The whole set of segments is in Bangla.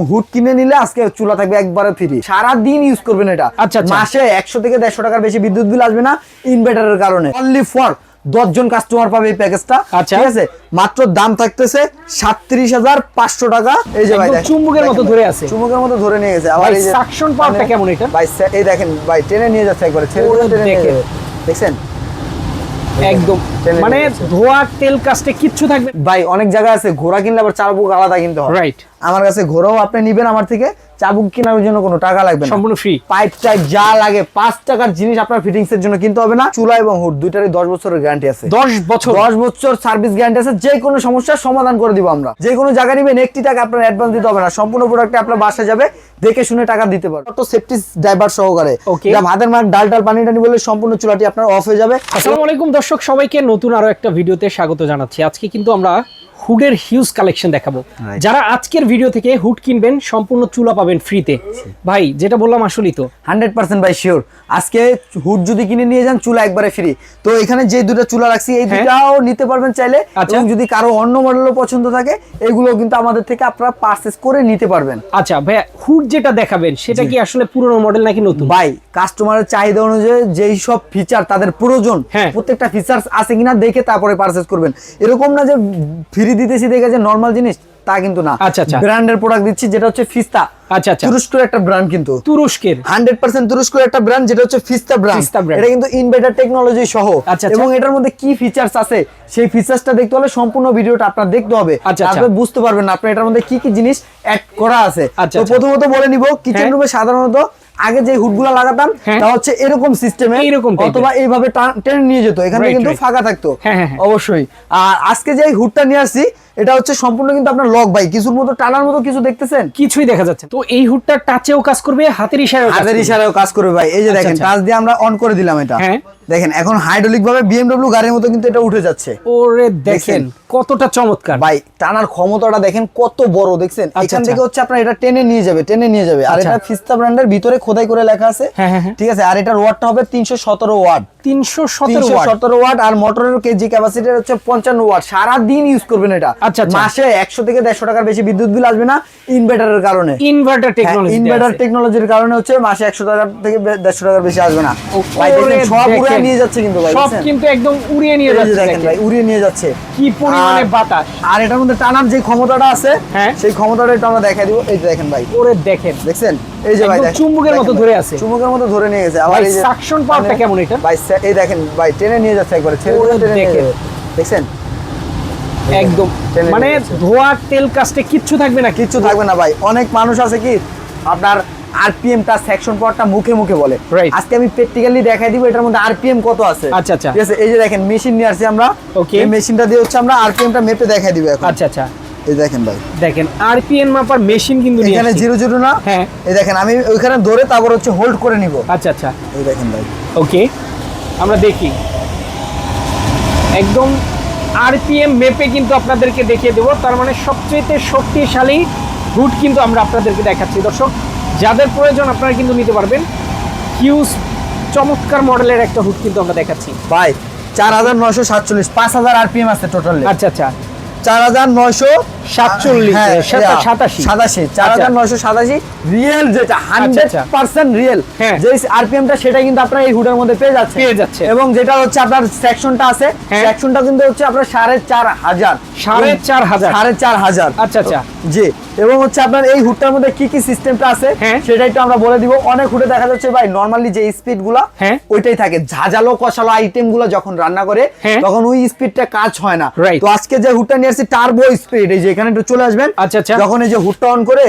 এবং হুড কিনে নিলে আজকে চুলা থাকবে একবারে ফ্রি সারা দিন ইউজ করবেন এটা। আচ্ছা, আচ্ছা। মাসে একশো থেকে দেড়শো টাকার বেশি বিদ্যুৎ বিল আসবে না ইনভার্টারের কারণে। অনলি ফর দশজন কাস্টমার পাবে এই প্যাকেজটা আচ্ছা। ঠিক আছে? মাত্র দাম থাকতেছে সাতত্রিশ হাজার পাঁচশো টাকা। এই যে ভাই চুম্বকের মতো ধরে আছে। চুম্বকের মতো ধরে নিয়ে গেছে। আবার এই power মানে- কেমন এটা? ভাই এই দেখেন ভাই টেনে নিয়ে যাচ্ছে একবারে ছেড়ে টেনে নিয়ে দেখেন। যাবে। দেখছেন? একদম। মানে ধোয়া তেল কাস্টে কিচ্ছু থাকবে ভাই অনেক জায়গা আছে ঘোড়া কিনলে আবার চার বুক আলাদা কিনতে হয় রাইট আমার কাছে ঘোড়াও আপনি নিবেন আমার থেকে চাবুক কেনার জন্য কোনো টাকা লাগবে না। সম্পূর্ণ ফ্রি পাইপ টাইপ যা লাগে পাঁচ টাকার জিনিস আপনার ফিটিংস এর জন্য কিনতে হবে না। চুলা এবং হুড দুইটারই দশ বছরের গ্যারান্টি আছে। দশ বছর? দশ বছর সার্ভিস গ্যারান্টি আছে যে কোনো সমস্যার সমাধান করে দিব আমরা। যে কোনো জায়গা নিবেন একটি টাকা আপনার অ্যাডভান্স দিতে হবে না। সম্পূর্ণ প্রোডাক্টে আপনার বাসা যাবে দেখে শুনে টাকা দিতে পারবেন। তো সেফটি ড্রাইভার সহকারে. যা ভাতের মার ডাল ডাল পানি টানি বলে সম্পূর্ণ চুলাটি আপনার অফ হয়ে যাবে। আসসালামু আলাইকুম দর্শক সবাইকে নতুন আরও একটা ভিডিওতে স্বাগত জানাচ্ছি। আজকে কিন্তু আমরা হুডের হিউজ কালেকশন দেখাবো। যারা আজকের ভিডিও থেকে হুড কিনবেন সম্পূর্ণ চুলা পাবেন ফ্রিতে ভাই যেটা বললাম আসলেই তো। হান্ড্রেড পার্সেন্ট বাই শিওর আজকে হুড যদি কিনে নিয়ে যান চুলা একবারে ফ্রি তো এখানে যে দুটো চুলা রাখছি এই হ্যাঁ। দুটাও নিতে পারবেন চাইলে। আচ্ছা। এবং যদি কারও অন্য মডেলও পছন্দ থাকে এগুলো কিন্তু আমাদের থেকে আপনারা পারচেস করে নিতে পারবেন। আচ্ছা ভাইয়া হুড যেটা দেখাবেন সেটা কি আসলে পুরনো মডেল নাকি নতুন? ভাই কাস্টমারের চাহিদা অনুযায়ী যেই সব ফিচার তাদের প্রয়োজন হ্যাঁ। প্রত্যেকটা ফিচার্স আছে কিনা দেখে তারপরে পারচেস করবেন এরকম না যে ফ্রি দিতেছি দেখে যে নর্মাল জিনিস তা কিন্তু না আচ্ছা, আচ্ছা। ব্র্যান্ডের প্রোডাক্ট দিচ্ছি যেটা হচ্ছে ফিস্তা আচ্ছা আচ্ছা তুরস্কের একটা ব্র্যান্ড কিন্তু তুরস্কের হান্ড্রেড পার্সেন্ট তুরস্কের একটা ব্র্যান্ড যেটা হচ্ছে ফিস্তা ব্র্যান্ড। এটা কিন্তু ইনভার্টার টেকনোলজি সহ আচ্ছা, আচ্ছা। এবং এটার মধ্যে কি ফিচার্স আছে সেই ফিচার্সটা দেখতে হলে সম্পূর্ণ ভিডিওটা আপনার দেখতে হবে আচ্ছা, আচ্ছা। বুঝতে পারবেন না আপনার এটার মধ্যে কি কি জিনিস অ্যাড করা আছে তো। প্রথমত বলে নিব কিচেন হ্যাঁ। রুমে সাধারণত আগে যে হুডগুলো লাগাতাম হ্যাঁ। তা হচ্ছে এরকম সিস্টেমে। অথবা এইভাবে টান- নিয়ে যেত এখানে কিন্তু ফাঁকা থাকতো হ্যাঁ, হ্যাঁ, হ্যাঁ। অবশ্যই আর আজকে যে হুডটা নিয়ে আসছি এটা হচ্ছে সম্পূর্ণ কিন্তু আপনার লক ভাই কিছুর মতো টানার মতো কিছু দেখতেছেন কিছুই দেখা যাচ্ছে তো এই হুডটা টাচেও কাজ করবে হাতের ইশারায় হাতের ইশারায় কাজ করবে ভাই। এই যে আচ্ছা, দেখেন আচ্ছা। টাচ দিয়ে আমরা অন করে দিলাম এটা। হ্যাঁ। দেখেন এখন হাইড্রোলিক ভাবে বিএমডব্লিউ গাড়ির মতো কিন্তু এটা উঠে যাচ্ছে। ওরে দেখেন কতটা চমৎকার। ভাই টানার ক্ষমতাটা দেখেন কত বড় দেখছেন? আচ্ছা, এখান আচ্ছা। থেকে হচ্ছে আপনার এটা টেনে নিয়ে যাবে টেনে নিয়ে যাবে। আর আচ্ছা। এটা ফিস্তা ব্র্যান্ডের ভিতরে খোদাই করে লেখা আছে। হ্যাঁ, হ্যাঁ। ঠিক আছে? আর এটার ওয়াটটা হবে তিনশো সতেরো ওয়াট তিনশো সতেরো তিনশো সতেরো ওয়াট আর মোটরের কেজি ক্যাপাসিটি হচ্ছে পঞ্চান্ন ওয়াট সারা দিন ইউজ করবেন এটা। আচ্ছা, আচ্ছা। মাসে একশো থেকে দেড়শো টাকার বেশি বিদ্যুৎ বিল আসবে না ইনভার্টারের কারণে। ইনভার্টার টেকনোলজি ইনভার্টার টেকনোলজির কারণে হচ্ছে মাসে একশো টাকা থেকে বে- দেড়শো টাকার বেশি আসবে না ভাই দেখেন সব উড়ে দেখেন। নিয়ে যাচ্ছে কিন্তু ভাই সব দেখছেন? কিন্তু একদম উড়িয়ে নিয়ে যাচ্ছে দেখেন দেখেন। ভাই উড়িয়ে নিয়ে যাচ্ছে কি পরিমাণে বাতাস আর এটার মধ্যে টানার যে ক্ষমতাটা আছে হ্যাঁ। সেই ক্ষমতাটা একটু আমরা দেখাই দিব এই যে দেখেন ভাই ওরে দেখেন দেখছেন এই যে ভাই চুম্বকের মতো ধরে আছে। চুম্বকের মতো ধরে নিয়ে গেছে আবার এই যে suction power টা মানে- কেমন এটা? ভাই এই দেখেন ভাই টেনে নিয়ে যাচ্ছে একবারে ছেড়ে টেনে নিয়ে দেখেন। একদম। মানে যাচ্ছে। ধোয়া তেল কাস্টে কিচ্ছু থাকবে না কিচ্ছু থাকবে না ভাই। অনেক মানুষ আছে কি আপনার আরপিএমটা সেকশন পাওয়ারটা মুখে মুখে বলে। আজকে আমি প্র্যাকটিক্যালি দেখাই দিব এটার মধ্যে আরপিএম কত আছে। আচ্ছা, আচ্ছা। ঠিক আছে এই যে দেখেন মেশিন নিয়ে আসছি আমরা। Okay. এই মেশিনটা দিয়ে হচ্ছে আমরা আরপিএমটা মেপে দেখাই দিব এখন। আচ্ছা আচ্ছা। এই দেখেন ভাই। দেখেন আরপিএন মাপার মেশিন কিন্তু এখানে জিরো জিরো না? হ্যাঁ। এই দেখেন আমি ওইখানে ধরে তারপর হচ্ছে হোল্ড করে নিব। আচ্ছা আচ্ছা। এই দেখেন ভাই। ওকে আমরা দেখি। একদম আরপিএম মেপে কিন্তু আপনাদেরকে দেখিয়ে দেবো। তার মানে সবচেয়ে শক্তিশালী রুট কিন্তু আমরা আপনাদেরকে দেখাচ্ছি। দর্শক যাদের প্রয়োজন আপনারা কিন্তু নিতে পারবেন। হিউজ চমৎকার মডেলের একটা হুড কিন্তু আমরা দেখাচ্ছি। বাই চার হাজার নশো সাতচল্লিশ পাঁচ হাজার আরপিএম আছে টোটাল আচ্ছা আচ্ছা। চার হাজার নয়শো সাতচল্লিশ, হ্যাঁ, সাতা- সাতাশি। সাতাশি চার হাজার আচ্ছা। নয়শো সাতাশি রিয়েল যেটা হান্ড্রেড আচ্ছা। পার্সেন্ট রিয়েল হ্যাঁ। যে আরপিএমটা সেটা কিন্তু আপনার এই হুডের মধ্যে পেয়ে যাচ্ছে পেয়ে যাচ্ছে। এবং যেটা হচ্ছে আপনার সেকশনটা আছে হ্যাঁ। সেকশনটা কিন্তু হচ্ছে আপনার সাড়ে চার হাজার সাড়ে চার হাজার। সাড়ে চার হাজার আচ্ছা আচ্ছা জি এবং হচ্ছে আপনার এই হুডটার মধ্যে কি কি সিস্টেমটা আছে হ্যাঁ। সেটা একটু আমরা বলে দিব অনেক হুডে দেখা যাচ্ছে ভাই নর্মালি যে স্পিডগুলা হ্যাঁ। ওইটাই থাকে ঝাঁঝালো কষালো আইটেমগুলো যখন রান্না করে হ্যাঁ। তখন ওই স্পিডটা কাজ হয় না. তো আজকে যে হুডটা নিয়ে আসছি টার্বো স্পিড এই যে এখানে একটু চলে আসবেন আচ্ছা, আচ্ছা। যখন এই যে হুডটা অন করে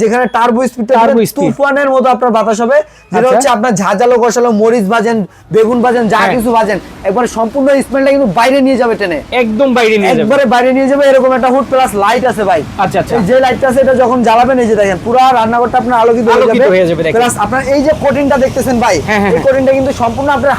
যেখানে টার্বো স্পিডটা Turbo speed। তুফানের মতো আপনার বাতাস হবে যেটা আচ্ছা। হচ্ছে আপনার ঝাঁঝালো কষালো মরিচ ভাজেন বেগুন ভাজেন যা হ্যাঁ। কিছু ভাজেন একবার সম্পূর্ণ স্মেলটা কিন্তু বাইরে নিয়ে যাবে টেনে একদম বাইরে নিয়ে যাবে একবারে বাইরে নিয়ে যাবে এরকম একটা হুড প্লাস লাইট আছে ভাই আচ্ছা আচ্ছা এই যে লাইটটা আছে এটা যখন জ্বালাবেন এই যে দেখেন পুরো রান্নাঘরটা আপনার আলোকিত হয়ে যাবে, প্লাস আপনার এই যে কোটিংটা দেখতেছেন ভাই হ্যাঁ, হ্যাঁ, এই। কোটিংটা কিন্তু সম্পূর্ণ আপনার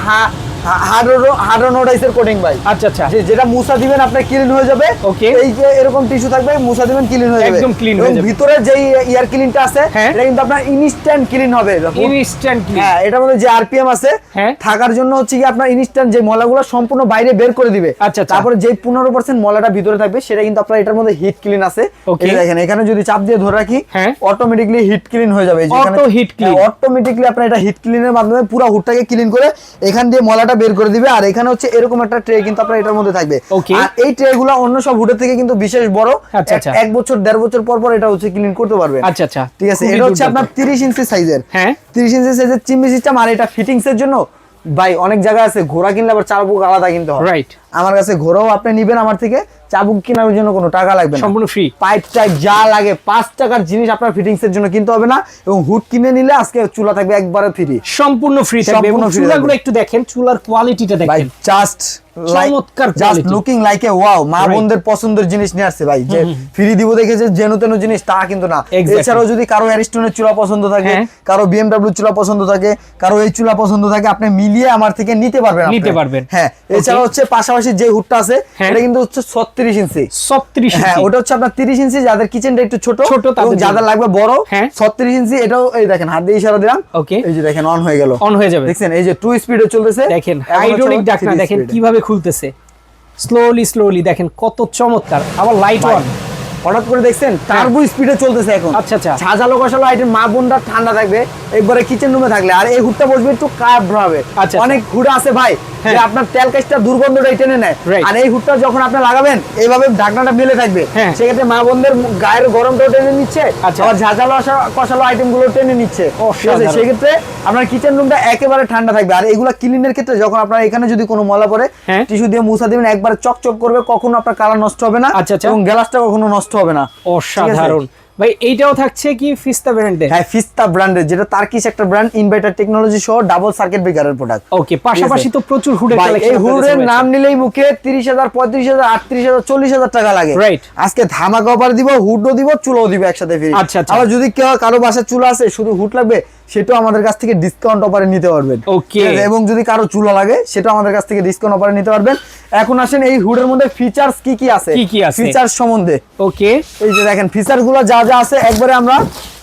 কোটিং ভাই আচ্ছা আচ্ছা যেটা মুসা দিবেন আপনার ক্লিন হয়ে যাবে Okay. এই যে এরকম টিস্যু থাকবে মুসা দিবেন ক্লিন হয়ে যাবে একদম clean হয়ে যাবে। ভিতরে যেই ইয়ার ক্লিনটা আছে হ্যাঁ। এটা কিন্তু আপনার ইনস্ট্যান্ট ক্লিন হবে ইনস্ট্যান্টলি হ্যাঁ এটার মধ্যে যে আরপিএম আছে হ্যাঁ। থাকার জন্য হচ্ছে কি আপনার ইনস্ট্যান্ট যে মলাগুলো সম্পূর্ণ বাইরে বের করে দিবে আচ্ছা, আচ্ছা। তারপরে যে পনেরো পার্সেন্ট মলাটা ভিতরে থাকবে সেটা কিন্তু আপনার এটার মধ্যে হিট ক্লিন আছে. এই দেখেন এখানে যদি চাপ দিয়ে ধরে রাখি হ্যাঁ। অটোমেটিকলি হিট ক্লিন হয়ে যাবে Auto heat clean। অটোমেটিকলি আপনার এটা হিট ক্লিনের মাধ্যমে পুরো হুডটাকে ক্লিন করে এখান দিয়ে মলাটা বের করে দিবে। আর এখানে হচ্ছে এরকম একটা ট্রে কিন্তু আপনার এটার মধ্যে থাকবে। আর এই ট্রে গুলো অন্য সব হুডের থেকে কিন্তু বিশেষ বড়। আচ্ছা, এক- আচ্ছা। বছর দেড় বছর পর পর এটা হচ্ছে ক্লিন করতে পারবে। আচ্ছা আচ্ছা। ঠিক আছে এটা হচ্ছে আপনার তিরিশ ইঞ্চি সাইজের হ্যাঁ। তিরিশ ইঞ্চি সাইজের চিমনি সিস্টেম আর এটা ফিটিংস এর জন্য ভাই অনেক জায়গা আছে ঘোড়া কিনলে আবার চার বুক আলাদা কিনতে হয় রাইট আমার কাছে ঘোড়াও আপনি নিবেন আমার থেকে চাবুক কেনার জন্য কোনো টাকা লাগবে না। সম্পূর্ণ ফ্রি পাইপ টাইপ যা লাগে পাঁচ টাকার জিনিস আপনার ফিটিংস এর জন্য কিনতে হবে না এবং হুড কিনে নিলে আজকে চুলা থাকবে একবারে ফ্রি সম্পূর্ণ ফ্রি থাকবে। এবং চুলাগুলো একটু দেখেন চুলার কোয়ালিটিটা দেখেন। জাস্ট চমৎকার just looking like a wow মা. বোনদের পছন্দের জিনিস নিয়ে আসছে ভাই। যে ফ্রি দিব দেখে যে যেন তেন জিনিস তা কিন্তু না। এছাড়াও যদি কারও অ্যারিস্টনের চুলা পছন্দ থাকে হ্যাঁ। কারও বিএমডব্লিউ চুলা পছন্দ থাকে কারও এই চুলা পছন্দ থাকে আপনি মিলিয়ে আমার থেকে নিতে পারবেন। নিতে পারবেন। হ্যাঁ এছাড়া হচ্ছে পাশাপাশি যে হুডটা আছে হ্যাঁ। এটা কিন্তু হচ্ছে 36 ইঞ্চি। ছত্রিশ হ্যাঁ ওটা হচ্ছে আপনার 30 ইঞ্চি যাদের কিচেনটা একটু ছোট ছোট যাদের লাগবে বড় হ্যাঁ। 36 ইঞ্চি এটাও এই দেখেন হাত দিয়ে ইশারা দিলাম। ওকে এই যে দেখেন অন হয়ে গেল। অন হয়ে যাবে। দেখছেন এই যে টু স্পিডে চলতেছে। দেখেন আবার ডাকনা দেখেন কীভাবে খুলতেছে। স্লোলি স্লোলি দেখেন কত চমৎকার। আবার লাইট অন হঠাৎ করে দেখছেন টার্বো স্পিডে চলতেছে এখন আচ্ছা, আচ্ছা। সাজালো কষালো আইটেম মা বোনটা ঠান্ডা থাকবে একবারে কিচেন রুমে থাকলে আর এই হুডটা বসবে একটু কার্ভ হবে আচ্ছা। অনেক হুড আছে ভাই হ্যাঁ। যে আপনার তেল কাজটা দুর্গন্ধটাই টেনে নেয় আর এই হুডটা যখন আপনি লাগাবেন এইভাবে ঢাকনাটা মিলে থাকবে হ্যাঁ। সেক্ষেত্রে মা বোনদের গায়ের গরমটাও টেনে নিচ্ছে আচ্ছা। আবার ঝাঁঝালো কষালো আইটেমগুলো টেনে নিচ্ছে। সেক্ষেত্রে আপনার কিচেন রুমটা একেবারে ঠান্ডা থাকবে আর এগুলা ক্লিনের ক্ষেত্রে যখন আপনার এখানে যদি কোনো পড়ে হ্যাঁ। টিস্যু দিয়ে মুছা দিবেন একবার চকচক করবে কখনো আপনার কালার নষ্ট হবে না আচ্ছা, আচ্ছা। এবং গ্লাসটা কখনো নষ্ট হবে না। অসাধারণ। ভাই এইটাও থাকছে কি ফিস্তা ব্র্যান্ডের হ্যাঁ ফিস্তা ব্র্যান্ডের যেটা তার্কিশ একটা ব্র্যান্ড ইনভার্টার টেকনোলজি সহ ডাবল সার্কিট ব্রেকারের প্রোডাক্ট ওকে পাশাপাশি তো প্রচুর হুডের কালেকশন এই হুডের নাম নিলেই মুখে তিরিশ হাজার পঁয়ত্রিশ হাজার আটত্রিশ হাজার চল্লিশ হাজার টাকা লাগে। রাইট আজকে ধামাকা অফার দিব হুডও দিব চুলাও দিব একসাথে ফ্রি আচ্ছা, আচ্ছা। আবার যদি কেউ কারও বাসায় চুল আছে শুধু হুড লাগবে সেটাও আমাদের কাছ থেকে ডিসকাউন্ট অফারে নিতে পারবেন। ওকে এবং যদি কারও চুলা লাগে সেটাও আমাদের কাছ থেকে ডিসকাউন্ট অফারে নিতে পারবেন। এখন আসেন এই হুডের মধ্যে ফিচার্স কি কি আছে? কি কি আছে? ফিচার্স সম্বন্ধে। ওকে এই যে দেখেন ফিচারগুলো যা যা আছে একবারে আমরা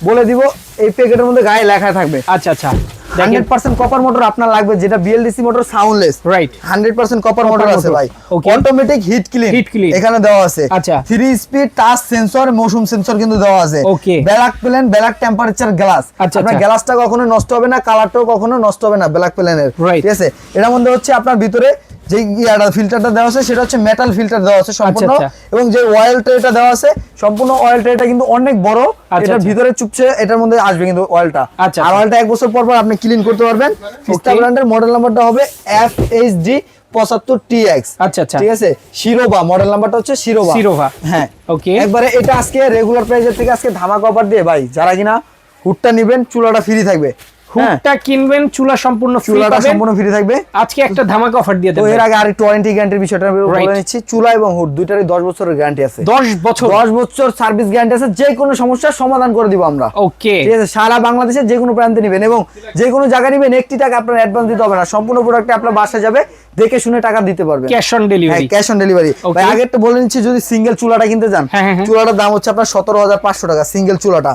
বলে দিব এই প্যাকেটের মধ্যে গায়ে লেখা থাকবে। আচ্ছা আচ্ছা। দেখেন। হান্ড্রেড পার্সেন্ট কপার মোটর আপনার লাগবে যেটা BLDC motor soundless right hundred percent copper motor আছে ভাই। Automatic heat clean. এখানে দেওয়া আছে। আচ্ছা। থ্রি স্পিড টাচ সেন্সর মৌসুম সেন্সর কিন্তু দেওয়া আছে। Black plain black temperature glass আচ্ছা, আপনার। গ্লাসটা কখনো নষ্ট হবে না কালারটাও কখনো নষ্ট হবে না ব্ল্যাক প্লেনের। ঠিক আছে? এটার মধ্যে হচ্ছে আপনার ভিতরে যে ইয়াটা ফিল্টারটা দেওয়া আছে সেটা হচ্ছে মেটাল ফিল্টার দেওয়া আছে সম্পূর্ণ আচ্ছা। এবং যে অয়েল ট্রেটা দেওয়া আছে সম্পূর্ন অয়েল ট্রেটা কিন্তু অনেক বড় আচ্ছা, এটার আচ্ছা। ভিতরে চুপছে এটার মধ্যে আসবে কিন্তু অয়েলটা আচ্ছা, আর আচ্ছা। অয়েলটা এক বছর পর পর আপনি ক্লিন করতে পারবেন ফিস্টা ব্র্যান্ডের মডেল নাম্বারটা হবে এফ এইচ ডি পঁচাত্তর টি এক্স আচ্ছা, আচ্ছা। ঠিক আছে শিরোবা মডেল নাম্বারটা হচ্ছে শিরোবা শিরোভা। হ্যাঁ Okay। একবারে এটা আজকে রেগুলার প্রাইসের থেকে আজকে ধামাকা অফার দিয়ে ভাই যারা কিনা হুটটা নিবেন চুলাটা ফ্রি থাকবে হ্যাঁ। হুডটা কিনবেন চুলা সম্পূর্ণ ফ্রি পাবেন। সম্পূর্ণ ফ্রি থাকবে। আজকে একটা ধামাকা অফার দিয়ে দেব এর আগে ওয়ারেন্টি গ্যারান্টির বিষয়টা বলে নিচ্ছি। চুলা এবং হুড দুইটারই দশ বছরের গ্যারান্টি আছে। 10 বছর। দশ বছর সার্ভিস গ্যারান্টি আছে যে কোনো সমস্যার সমাধান করে দিব আমরা। ওকে ঠিক আছে? সারা বাংলাদেশে যে কোনো প্রান্তে নেবেন এবং যে কোনো জায়গায় নেবেন একটি টাকা আপনার অ্যাডভান্স দিতে হবে না। সম্পূর্ণ প্রোডাক্টে আপনার বাসা যাবে। দেখে শুনে টাকা দিতে পারবেন cash on delivery cash on delivery ভাই আগে একটু বলে নিচ্ছি যদি সিঙ্গেল চুলাটা কিনতে যান হ্যাঁ, হ্যাঁ, হ্যাঁ। চুলাটার দাম হচ্ছে আপনার সতেরো হাজার পাঁচশো টাকা সিঙ্গেল চুলাটা.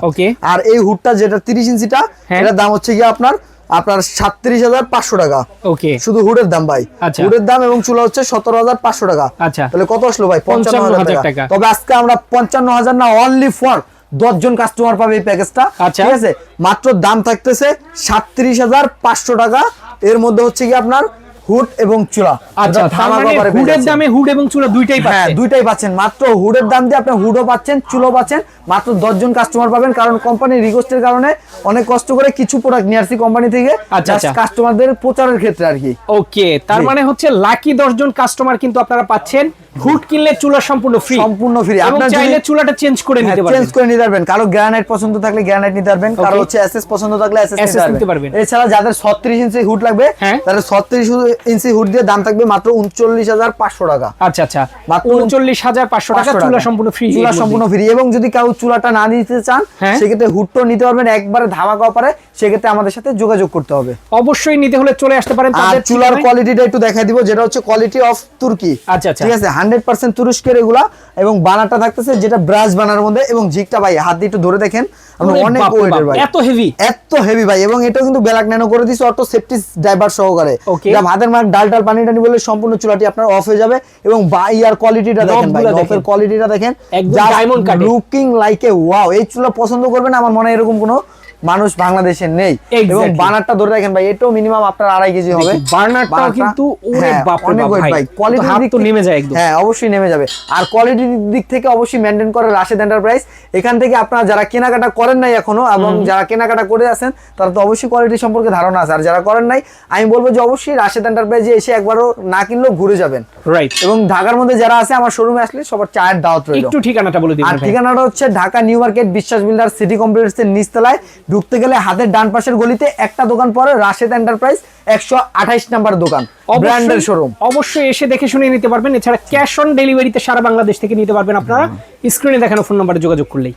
আর এই হুডটা যেটা তিরিশ ইঞ্চিটা। এটার দাম হচ্ছে গিয়ে আপনার আপনার সাতত্রিশ হাজার পাঁচশো টাকা ওকে শুধু হুডের দাম ভাই আচ্ছা। হুডের দাম এবং চুলা হচ্ছে সতেরো হাজার পাঁচশো টাকা আচ্ছা। তাহলে কত আসলো ভাই পঞ্চান্ন 55,000 হাজার টাকা। টাকা তবে আজকে আমরা পঞ্চান্ন হাজার না অনলি ফর দশ জন কাস্টমার পাবে এই প্যাকেজটা আচ্ছা। ঠিক আছে মাত্র দাম থাকতেছে সাতত্রিশ হাজার পাঁচশো টাকা এর মধ্যে হচ্ছে কি আপনার হুড এবং চুলা। আচ্ছা মানে হুডের দামে হুড এবং চুলা দুইটাই হ্যাঁ দুইটাই পাচ্ছেন। মাত্র হুডের দাম দিয়ে আপনি হুডও পাচ্ছেন চুলো পাচ্ছেন। মাত্র দশ জন কাস্টমার পাবেন কারণ কোম্পানির রিকোয়েস্টের কারণে অনেক কষ্ট করে কিছু প্রোডাক্ট নিয়ে আসছি কোম্পানি থেকে। আচ্ছা, আচ্ছা। কাস্টমারদের প্রচারের ক্ষেত্রে আর কি। ওকে তার মানে হচ্ছে লাকি দশ জন কাস্টমার কিন্তু আপনারা পাচ্ছেন। হুড কিনলে চুলা সম্পূর্ণ ফ্রি সম্পূর্ণ। এবং আপনার চাইলে চুলাটা চেঞ্জ করে নিতে চেঞ্জ করে নিতে পারবেন। কারও গ্রানাইট পছন্দ থাকলে গ্রানাইট নিতে পারবেন কারও হচ্ছে এসএস পছন্দ থাকলে এসএস নিতে নিতে পারবেন। পারবেন। এছাড়া যাদের 36 ইঞ্চি হুড লাগবে হ্যাঁ। তাদের 36 ইঞ্চি হুড দিয়ে দাম থাকবে মাত্র 39500 টাকা। আচ্ছা আচ্ছা। মাত্র উনচল্লিশ হাজার পাঁচশো টাকা চুলা সম্পূর্ণ ফ্রি চুলা সম্পূর্ণ ফ্রি এবং যদি কেউ চুলাটা না দিতে চান হ্যাঁ। সেক্ষেত্রে হুডটো নিতে পারবেন। একবারে ধামাকা সেক্ষেত্রে আমাদের সাথে যোগাযোগ করতে হবে। অবশ্যই নিতে হলে চলে আসতে পারেন তাদের চুলার। কোয়ালিটিটা একটু দেখাই দিব যেটা হচ্ছে কোয়ালিটি অফ তুর্কি আচ্ছা, আচ্ছা। ঠিক আছে? হান্ড্রেড পার্সেন্ট তুরস্কের এগুলা এবং বানারটা থাকতেছে যেটা ব্রাশ বানার মধ্যে এবং ঝিকটা ভাই হাত দিয়ে একটু ধরে দেখেন আমরা অনেক ওয়েটের ভাই। এত হেভি এত হেভি ভাই এবং এটাও কিন্তু ব্ল্যাক ন্যানো করে দিচ্ছে অটো সেফটি ড্রাইভার সহকারে। যা ভাতের ডাল ডাল পানি টানি বলে সম্পূর্ণ চুলাটি আপনার অফ হয়ে যাবে এবং বাই ইয়ার কোয়ালিটিটা দেখেন ভাই নফের। কোয়ালিটিটা দেখেন। একদম diamond cut looking like a wow এই চুলা পছন্দ করবেন আমার মনে হয় এরকম কোনো মানুষ বাংলাদেশে নেই। এবং বানারটা ধরে রাখেন ভাই এটাও মিনিমাম আপনার আড়াই কেজি হবে। বার্নারটাও কিন্তু ওরে হ্যাঁ, বাপ অনেক বাপ ভাই। কোয়ালিটির হাত দিক তো নেমে যায় একদম। হ্যাঁ অবশ্যই নেমে যাবে। আর কোয়ালিটির দিক থেকে অবশ্যই মেনটেন করে রাশেদ এন্টারপ্রাইজ এখান থেকে আপনারা যারা কেনাকাটা করেন নাই এখনও এবং যারা কেনাকাটা করে আছেন তারা তো অবশ্যই কোয়ালিটি সম্পর্কে ধারণা আছে। আর যারা করেন নাই আমি বলব যে অবশ্যই রাশেদ এন্টারপ্রাইজে এসে একবারও না কিনলেও ঘুরে যাবেন। রাইট এবং ঢাকার মধ্যে যারা আছে আমার শোরুমে আসলে সবার চায়ের দাওয়াত রইল। একটু ঠিকানাটা বলে আর ঠিকানাটা হচ্ছে Dhaka new market Biswas builder city complex এর নিচতলায়। ঢুকতে গেলে হাতের ডান পাশের গলিতে একটা দোকান পরে রাশেদ এন্টারপ্রাইজ একশো আঠাইশ নাম্বার দোকান ব্র্যান্ডের শোরুম অবশ্যই এসে দেখে শুনে নিতে পারবেন। এছাড়া ক্যাশ অন ডেলিভারিতে সারা বাংলাদেশ থেকে নিতে পারবেন আপনারা। স্ক্রিনে দেখানো ফোন নাম্বারে যোগাযোগ করলেই।